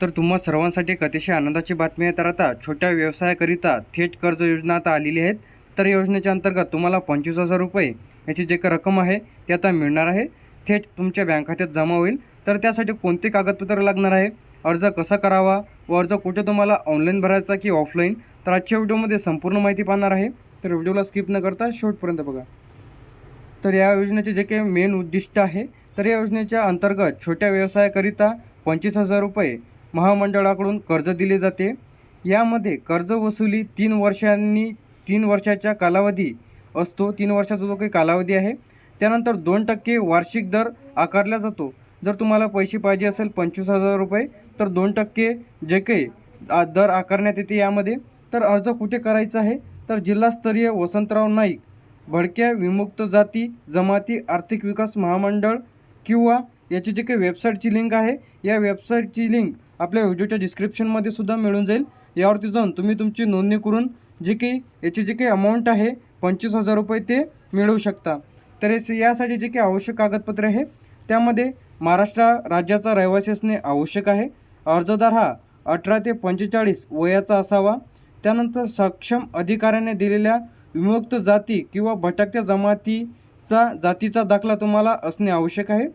तर तुम्हा सर्वांसाठी एक अतिशय आनंदाची बातमी आहे. तर आता छोट्या व्यवसायाकरिता थेट कर्ज योजना आता आलेली आहेत. तर या योजनेच्या अंतर्गत तुम्हाला पंचवीस हजार रुपये याची जे काही रक्कम आहे ती आता मिळणार आहे. थेट तुमच्या बँक खात्यात जमा होईल. तर त्यासाठी कोणते कागदपत्र लागणार आहे? अर्ज कसा करावा? व अर्ज कुठे तुम्हाला ऑनलाईन भरायचा की ऑफलाईन? तर आजच्या व्हिडिओमध्ये संपूर्ण माहिती पाहणार आहे. तर व्हिडिओला स्किप न करता शेवटपर्यंत बघा. तर या योजनेचे जे काही मेन उद्दिष्ट आहे तर या योजनेच्या अंतर्गत छोट्या व्यवसायाकरिता पंचवीस हजार रुपये महामंडळाकडून कर्ज दिले जाते. यामध्ये कर्ज वसुली तीन वर्षांनी तीन वर्षाच्या कालावधी असतो. तीन वर्षाचा जो काही कालावधी आहे त्यानंतर दोन टक्के वार्षिक दर आकारला जातो. जर तुम्हाला पैसे पाहिजे असेल पंचवीस हजार रुपये तर दोन टक्के जे काही दर आकारण्यात येते यामध्ये. तर अर्ज कुठे करायचा आहे? तर जिल्हास्तरीय वसंतराव नाईक भडक्या विमुक्त जाती जमाती आर्थिक विकास महामंडळ किंवा याची जी काही वेबसाईटची लिंक आहे या वेबसाईटची लिंक आपल्या व्हिडिओच्या डिस्क्रिप्शनमध्ये सुद्धा मिळून जाईल. यावरती जाऊन तुम्ही तुमची नोंदणी करून जे काही याची जी काही अमाऊंट आहे पंचवीस हजार रुपये ते मिळवू शकता. तर यासाठी जे काही आवश्यक कागदपत्रे आहे त्यामध्ये महाराष्ट्र राज्याचा रहिवासी असणे आवश्यक आहे. अर्जदार हा अठरा ते पंचेचाळीस वयाचा असावा. त्यानंतर सक्षम अधिकाऱ्याने दिलेल्या विमुक्त जाती किंवा भटकत्या जमातीचा जातीचा दाखला तुम्हाला असणे आवश्यक आहे.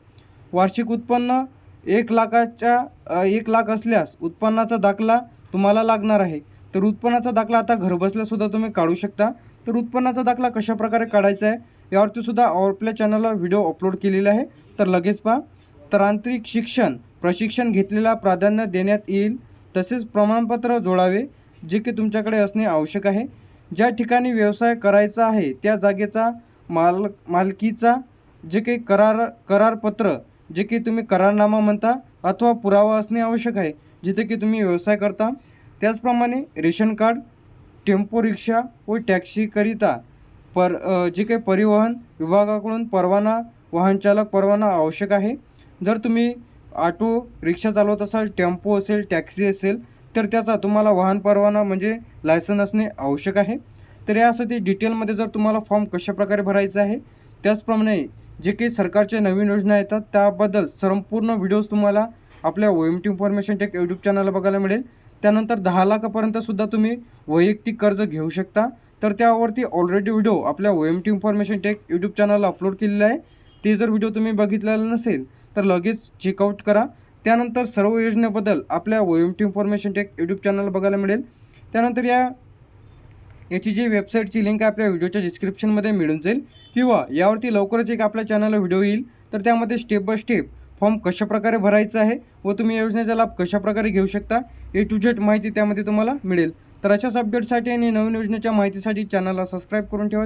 वार्षिक उत्पन्न एक लाखाच्या एक लाख असल्यास उत्पन्नाचा दाखला तुम्हाला लागणार आहे. तर उत्पन्नाचा दाखला आता घरबसल्यासुद्धा तुम्ही काढू शकता. तर उत्पन्नाचा दाखला कशा प्रकारे काढायचा आहे यावरती सुद्धा आपल्या चॅनलला व्हिडिओ अपलोड केलेला आहे. तर लगेच पहा. तांत्रिक शिक्षण प्रशिक्षण घेतलेला प्राधान्य देण्यात येईल. तसेच प्रमाणपत्र जोडावे जे की तुमच्याकडे असणे आवश्यक आहे. ज्या ठिकाणी व्यवसाय करायचा आहे त्या जागेचा माल मालकीचा जे काही करार करारपत्र जे की तुम्ही करारनामा म्हणता अथवा पुरावा असणे आवश्यक आहे जिथे की तुम्ही व्यवसाय करता. त्याचप्रमाणे रेशन कार्ड टेम्पो रिक्षा व टॅक्सीकरिता पर जे काही परिवहन विभागाकडून परवाना वाहनचालक परवाना आवश्यक आहे. जर तुम्ही ऑटो रिक्षा चालवत असाल टेम्पो असेल टॅक्सी असेल तर त्याचा तुम्हाला वाहन परवाना म्हणजे लायसन असणे आवश्यक आहे. तर यासाठी डिटेलमध्ये जर तुम्हाला फॉर्म कशाप्रकारे भरायचा आहे त्याचप्रमाणे जे काही सरकारच्या नवीन योजना येतात त्याबद्दल संपूर्ण व्हिडिओज तुम्हाला आपल्या O M T information tech YouTube चॅनलला बघायला मिळेल. त्यानंतर दहा लाखापर्यंत सुद्धा तुम्ही वैयक्तिक कर्ज घेऊ शकता. तर त्यावरती ऑलरेडी व्हिडिओ आपल्या O M T information tech YouTube चॅनलला अपलोड केलेला आहे. ते जर व्हिडिओ तुम्ही बघितलेला नसेल तर लगेच चेकआउट करा. त्यानंतर सर्व योजनेबद्दल आपल्या O M T information tech YouTube चॅनलला बघायला मिळेल. त्यानंतर या याची जी वेबसाईटची लिंक आहे आपल्या व्हिडिओच्या डिस्क्रिप्शनमध्ये मिळून जाईल. किंवा यावरती लवकरच एक आपल्या चॅनलला व्हिडिओ येईल. तर त्यामध्ये स्टेप बाय स्टेप फॉर्म कशाप्रकारे भरायचा आहे व तुम्ही योजनेचा लाभ कशाप्रकारे घेऊ शकता ए टू झेड माहिती त्यामध्ये तुम्हाला मिळेल. तर अशाच अपडेटसाठी आणि नवीन योजनेच्या माहितीसाठी चॅनलला सबस्क्राईब करून ठेवा.